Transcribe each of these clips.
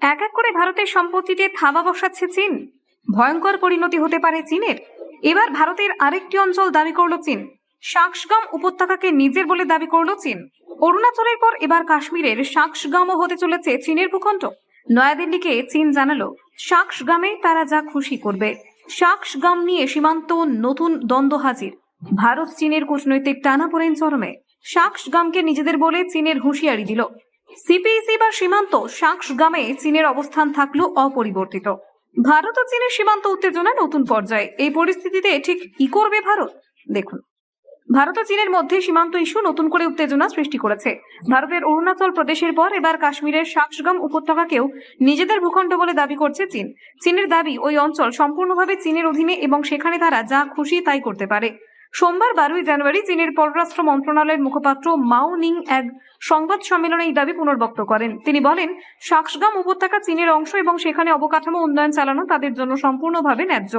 এক এক করে ভারতের সম্পত্তিতে থাবা বসাচ্ছে চীন। ভয়ঙ্কর পরিণতি হতে পারে চীনের। এবার ভারতের আরেকটি অঞ্চল দাবি করল চীন। শাকসগাম উপত্যকাকে নিজের বলে দাবি করল চীন। অরুণাচলের পর এবার কাশ্মীরের সাক্সগামও হতে চলেছে চীনের ভূখণ্ড। নয়াদিল্লিকে চীন জানালো, শাকসগামে তারা যা খুশি করবে। শাকসগাম নিয়ে সীমান্ত নতুন দ্বন্দ্ব হাজির। ভারত চীনের কূটনৈতিক টানাপোড়েন চরমে। সাক্সগামকে নিজেদের বলে চীনের হুঁশিয়ারি দিল। সিপিইসি বা সীমান্ত, সাক্সগামে চীনের অবস্থান থাকলেও অপরিবর্তিত। ভারত ও চীনের সীমান্ত উত্তেজনা নতুন পর্যায়ে। এই পরিস্থিতিতে ঠিক কি করবে ভারত? দেখুন। ভারত ও চীনের মধ্যে সীমান্ত ইস্যু নতুন করে উত্তেজনা সৃষ্টি করেছে। ভারতের অরুণাচল প্রদেশের পর এবার কাশ্মীরের সাক্সগাম উপত্যকাকেও নিজেদের ভূখণ্ড বলে দাবি করছে চীন। চীনের দাবি, ওই অঞ্চল সম্পূর্ণভাবে চীনের অধীনে এবং সেখানে তারা যা খুশি তাই করতে পারে। সোমবার বারোই জানুয়ারি চীনের পররাষ্ট্র মন্ত্রণালয়ের মুখপাত্র মাও নিং এক সংবাদ সম্মেলনে এই দাবি পুনর্বক্ত করেন। তিনি বলেন শাকসগাম উপত্যকা চীনের অংশ এবং সেখানে অবকাঠামো উন্নয়ন চালানো তাদের জন্য সম্পূর্ণভাবে ন্যায্য।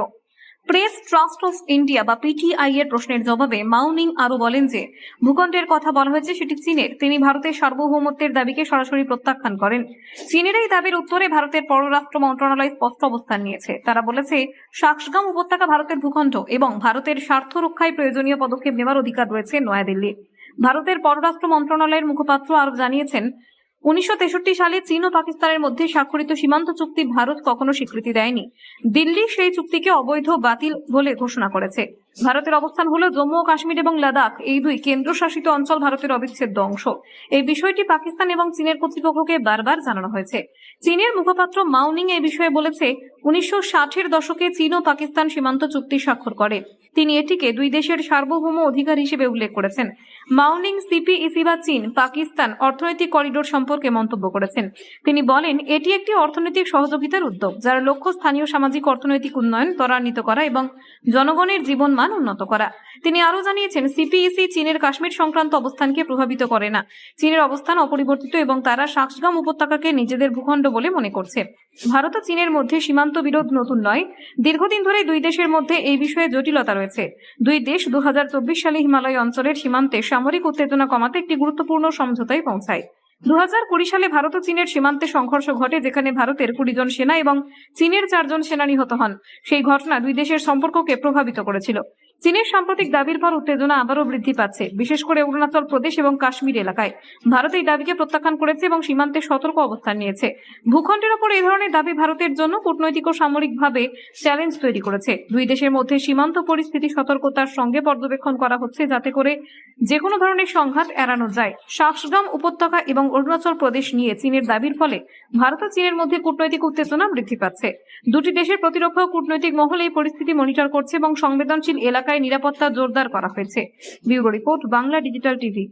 প্রেস ট্রাস্ট অফ ইন্ডিয়া বা পিটিআই এর প্রশ্নের জবাবে মাউনিং আরও বলেন যে, ভূখণ্ডের কথা বলা হয়েছে সেটি চীনের। তিনি ভারতের সার্বভৌমত্বের দাবিকে সরাসরি প্রত্যাখ্যান করেন। চীনের এই দাবির উত্তরে ভারতের পররাষ্ট্র মন্ত্রণালয় স্পষ্ট অবস্থান নিয়েছে। তারা বলেছে, সাক্সগাম উপত্যকা ভারতের ভূখণ্ড এবং ভারতের স্বার্থ রক্ষায় প্রয়োজনীয় পদক্ষেপ নেওয়ার অধিকার রয়েছে নয়াদিল্লি ভারতের পররাষ্ট্র মন্ত্রণালয়ের মুখপাত্র আরও জানিয়েছেন উনিশশো তেষট্টি সালে চীন ও পাকিস্তানের মধ্যে স্বাক্ষরিত সীমান্ত চুক্তি ভারত কখনো স্বীকৃতি দেয়নি। দিল্লি সেই চুক্তিকে অবৈধ বাতিল বলে ঘোষণা করেছে। ভারতের অবস্থান হল জম্মু ও কাশ্মীর এবং লাদাখ, এই দুই কেন্দ্রশাসিত অঞ্চল ভারতের অবিচ্ছেদ্য অংশ। এই বিষয়টি পাকিস্তান এবং চীনের কর্তৃপক্ষকে বারবার জানানো হয়েছে। চীনের মুখপাত্র মাউনিং এই বিষয়ে বলেছে উনিশশো ষাটের দশকে চীন ও পাকিস্তান সীমান্ত চুক্তি স্বাক্ষর করে। তিনি এটিকে দুই দেশের সার্বভৌম অধিকার হিসেবে উল্লেখ করেছেন। মাউনিং সিপিইসি বা চীন, পাকিস্তান অর্থনৈতিক করিডোর সম্পর্কে মন্তব্য করেছেন। তিনি বলেন, এটি একটি অর্থনৈতিক সহযোগিতার উদ্যোগ, যার লক্ষ্য স্থানীয় সামাজিক অর্থনৈতিক উন্নয়ন ত্বরান্বিত করা এবং জনগণের জীবনমান উন্নত করা। তিনি আরও জানিয়েছেন সিপিইসি চীনের কাশ্মীর সংক্রান্ত অবস্থানকে প্রভাবিত করে না। চীনের অবস্থান অপরিবর্তিত এবং তারা সাক্সগাম উপত্যকাকে নিজেদের ভূখণ্ড বলে মনে করছে। ভারত ও চীনের মধ্যে সীমান্ত বিরোধ নতুন নয়। দীর্ঘদিন ধরে দুই দেশের মধ্যে এই বিষয়ে জটিলতা রয়েছে। দুই দেশ দু সালে হিমালয় অঞ্চলের সীমান্তে সামরিক উত্তেজনা কমাতে একটি গুরুত্বপূর্ণ সমঝোতায় পৌঁছায়। দু কুড়ি সালে ভারত ও চীনের সীমান্তে সংঘর্ষ ঘটে, যেখানে ভারতের কুড়ি জন সেনা এবং চীনের চারজন সেনা নিহত হন। সেই ঘটনা দুই দেশের সম্পর্ককে প্রভাবিত করেছিল। চীনের সাম্প্রতিক দাবির পর উত্তেজনা আবারও বৃদ্ধি পাচ্ছে, বিশেষ করে অরুণাচল প্রদেশ এবং কাশ্মীর এলাকায়। ভারত এই দাবিকে প্রত্যাখ্যান করেছে এবং সীমান্তে সতর্ক অবস্থান নিয়েছে। ভূখণ্ডের ওপর এই ধরনের দাবি ভারতের জন্য কূটনৈতিক ও সামরিকভাবে চ্যালেঞ্জ তৈরি করেছে। দুই দেশের মধ্যে সীমান্ত পরিস্থিতি সতর্কতার সঙ্গে পর্যবেক্ষণ করা হচ্ছে যাতে করে যে কোনো ধরনের সংঘাত এড়ানো যায়। শাসগ্রাম উপত্যকা এবং অরুণাচল প্রদেশ নিয়ে চীনের দাবির ফলে ভারত ও চীনের মধ্যে কূটনৈতিক উত্তেজনা বৃদ্ধি পাচ্ছে। দুটি দেশের প্রতিরক্ষা ও কূটনৈতিক মহল এই পরিস্থিতি মনিটর করছে এবং সংবেদনশীল এলাকায় নিরাপত্তা জোরদার করা হয়েছে। Bureau report Bangla digital TV.